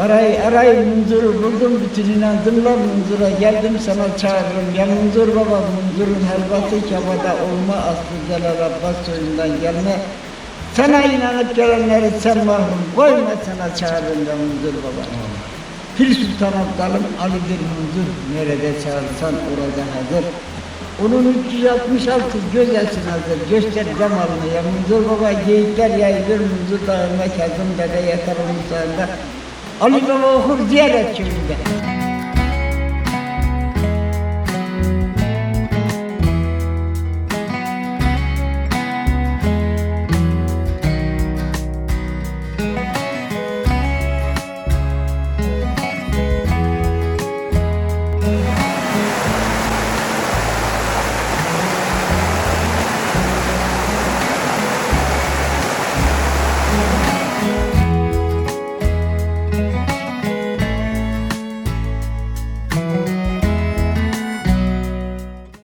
Aray aray munzuru buldum bütün inandımla munzura geldim sana çağırırım. Ya munzur baba munzurun helvası kebada olma aslı Celal Abbas soyundan gelme. Sana inanıp gelenleri sen mahrum koyma sana çağırırım ya munzur baba. Pir Sultan Abdalım Ali'dir munzur nerede çağırsan orada hazır. Onun 366 göz yaşın hazır. Göster cemalını ya munzur baba. Geyikler yayılır munzur dağına kazım dede yatar onun sağında Ali Baba okur ziyaret köyünde.